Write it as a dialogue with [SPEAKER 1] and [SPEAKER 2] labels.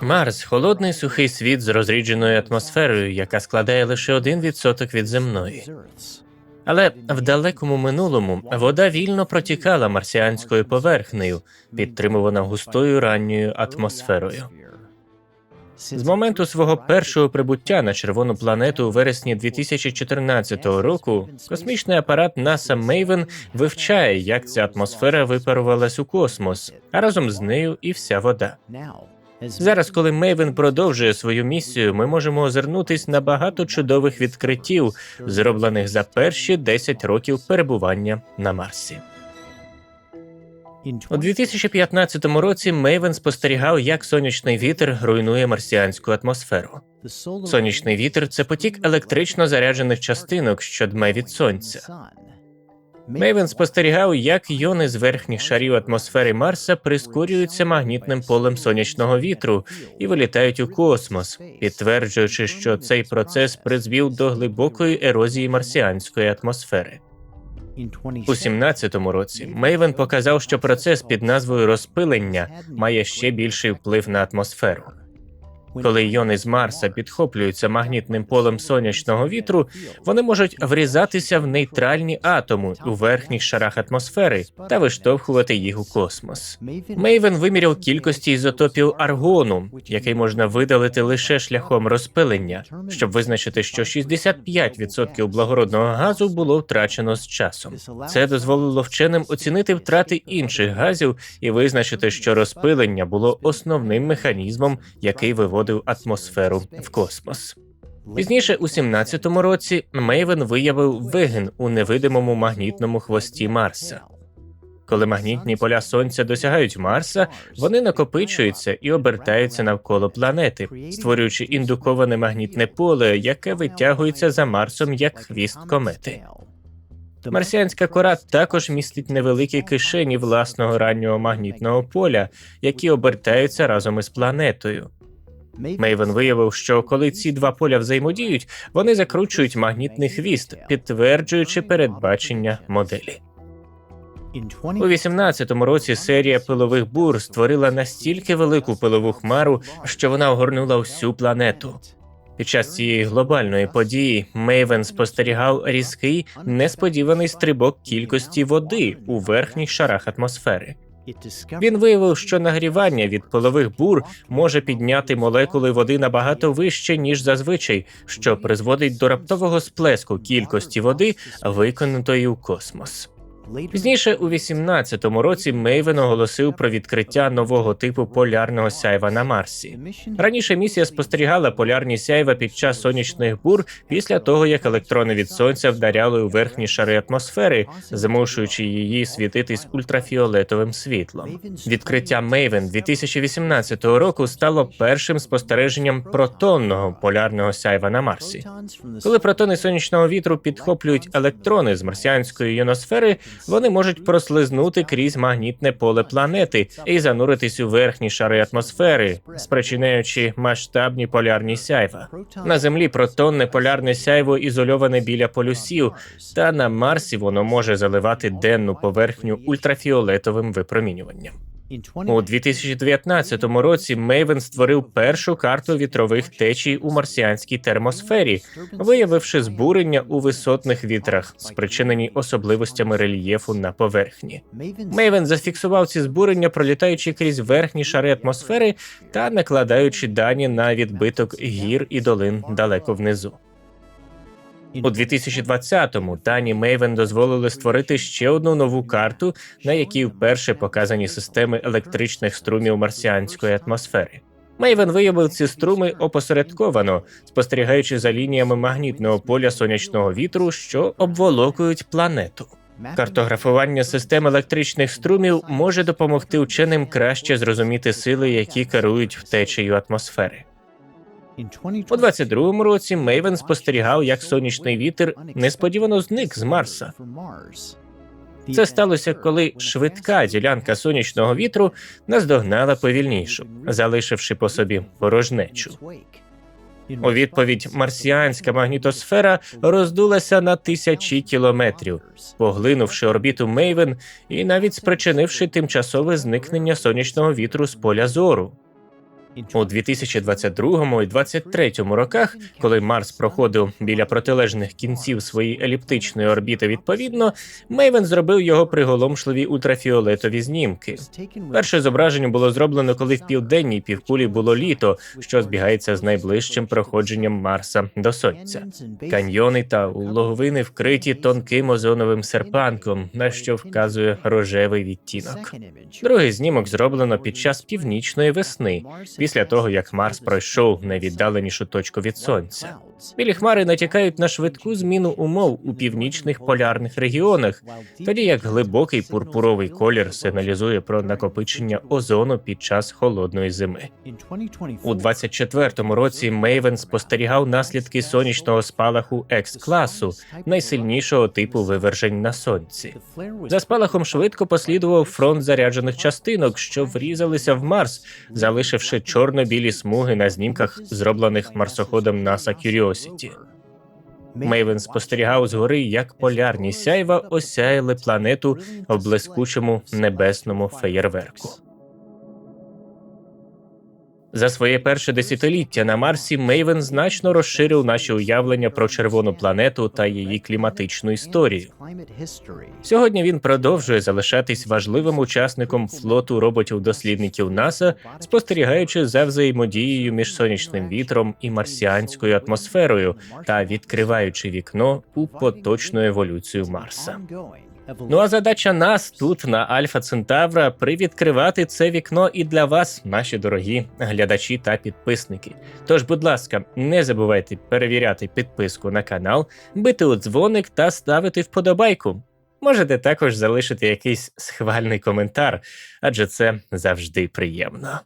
[SPEAKER 1] Марс холодний сухий світ з розрідженою атмосферою, яка складає лише 1% від земної. Але в далекому минулому вода вільно протікала марсіанською поверхнею, підтримувана густою ранньою атмосферою. З моменту свого першого прибуття на червону планету у вересні 2014 року космічний апарат NASA Maven вивчає, як ця атмосфера випарувалась у космос, а разом з нею і вся вода. Зараз, коли Мейвен продовжує свою місію, ми можемо озирнутись на багато чудових відкриттів, зроблених за перші 10 років перебування на Марсі. У 2015 році Мейвен спостерігав, як сонячний вітер руйнує марсіанську атмосферу. Сонячний вітер це потік електрично заряджених частинок, що дме від сонця. Мейвен спостерігав, як йони з верхніх шарів атмосфери Марса прискорюються магнітним полем сонячного вітру і вилітають у космос, підтверджуючи, що цей процес призвів до глибокої ерозії марсіанської атмосфери. У 17-му році Мейвен показав, що процес під назвою розпилення має ще більший вплив на атмосферу. Коли йони з Марса підхоплюються магнітним полем сонячного вітру, вони можуть врізатися в нейтральні атоми у верхніх шарах атмосфери та виштовхувати їх у космос. Мейвен виміряв кількості ізотопів аргону, який можна видалити лише шляхом розпилення, щоб визначити, що 65% благородного газу було втрачено з часом. Це дозволило вченим оцінити втрати інших газів і визначити, що розпилення було основним механізмом, який виводив атмосферу в космос. Пізніше, у 17-му році, Мейвен виявив вигин у невидимому магнітному хвості Марса. Коли магнітні поля сонця досягають Марса, вони накопичуються і обертаються навколо планети, створюючи індуковане магнітне поле, яке витягується за Марсом як хвіст комети. Марсіанська кора також містить невеликі кишені власного раннього магнітного поля, які обертаються разом із планетою. Мейвен виявив, що коли ці два поля взаємодіють, вони закручують магнітний хвіст, підтверджуючи передбачення моделі. У 18-му році серія пилових бур створила настільки велику пилову хмару, що вона огорнула всю планету. Під час цієї глобальної події Мейвен спостерігав різкий несподіваний стрибок кількості води у верхніх шарах атмосфери. Він виявив, що нагрівання від пилових бур може підняти молекули води набагато вище ніж зазвичай, що призводить до раптового сплеску кількості води, виконатої у космос. Пізніше, у 18-му році, Мейвен оголосив про відкриття нового типу полярного сяйва на Марсі. Раніше місія спостерігала полярні сяйва під час сонячних бур після того, як електрони від сонця вдаряли у верхні шари атмосфери, змушуючи її світитись ультрафіолетовим світлом. Відкриття Мейвен 2018 року стало першим спостереженням протонного полярного сяйва на Марсі. Коли протони сонячного вітру підхоплюють електрони з марсіанської іоносфери, вони можуть прослизнути крізь магнітне поле планети і зануритись у верхні шари атмосфери, спричиняючи масштабні полярні сяйва. На землі протонне полярне сяйво ізольоване біля полюсів, та на Марсі воно може заливати денну поверхню ультрафіолетовим випромінюванням. У 2019 році Мейвен створив першу карту вітрових течій у марсіанській термосфері, виявивши збурення у висотних вітрах, спричинені особливостями рельєфу на поверхні. Мейвен зафіксував ці збурення, пролітаючи крізь верхні шари атмосфери та накладаючи дані на відбиток гір і долин далеко внизу. У 2020-му Тані Мейвен дозволили створити ще одну нову карту, на якій вперше показані системи електричних струмів марсіанської атмосфери. Мейвен виявив ці струми опосередковано, спостерігаючи за лініями магнітного поля сонячного вітру, що обволокують планету. Картографування систем електричних струмів може допомогти вченим краще зрозуміти сили, які керують втечею атмосфери. У 22-му році Мейвен спостерігав, як сонячний вітер несподівано зник з Марса. Це сталося, коли швидка ділянка сонячного вітру наздогнала повільнішу, залишивши по собі порожнечу. У відповідь марсіанська магнітосфера роздулася на тисячі кілометрів, поглинувши орбіту Мейвен і навіть спричинивши тимчасове зникнення сонячного вітру з поля зору. У 2022 і 2023 роках, коли Марс проходив біля протилежних кінців своєї еліптичної орбіти відповідно, Мейвен зробив його приголомшливі ультрафіолетові знімки. Перше зображення було зроблено, коли в південній півкулі було літо, що збігається з найближчим проходженням Марса до Сонця. Каньйони та логовини вкриті тонким озоновим серпанком, на що вказує рожевий відтінок. Другий знімок зроблено під час північної весни, після того як Марс пройшов найвіддаленішу точку від сонця. Білі хмари натякають на швидку зміну умов у північних полярних регіонах, тоді як глибокий пурпуровий колір сигналізує про накопичення озону під час холодної зими. У 24-му році Мейвен спостерігав наслідки сонячного спалаху Екс-класу, найсильнішого типу вивержень на сонці. За спалахом швидко послідував фронт заряджених частинок, що врізалися в Марс, залишивши чорно-білі смуги на знімках, зроблених марсоходом NASA Curiosity. Мейвен спостерігав згори, як полярні сяйва осяяли планету в блискучому небесному феєрверку. За своє перше десятиліття на Марсі Мейвен значно розширив наші уявлення про червону планету та її кліматичну історію. Сьогодні він продовжує залишатись важливим учасником флоту роботів-дослідників НАСА, спостерігаючи за взаємодією між сонячним вітром і марсіанською атмосферою та відкриваючи вікно у поточну еволюцію Марса. Ну а задача нас тут на Альфа Центавра привідкривати це вікно і для вас, наші дорогі глядачі та підписники. Тож, будь ласка, не забувайте перевіряти підписку на канал, бити у дзвоник та ставити вподобайку. Можете також залишити якийсь схвальний коментар, адже це завжди приємно.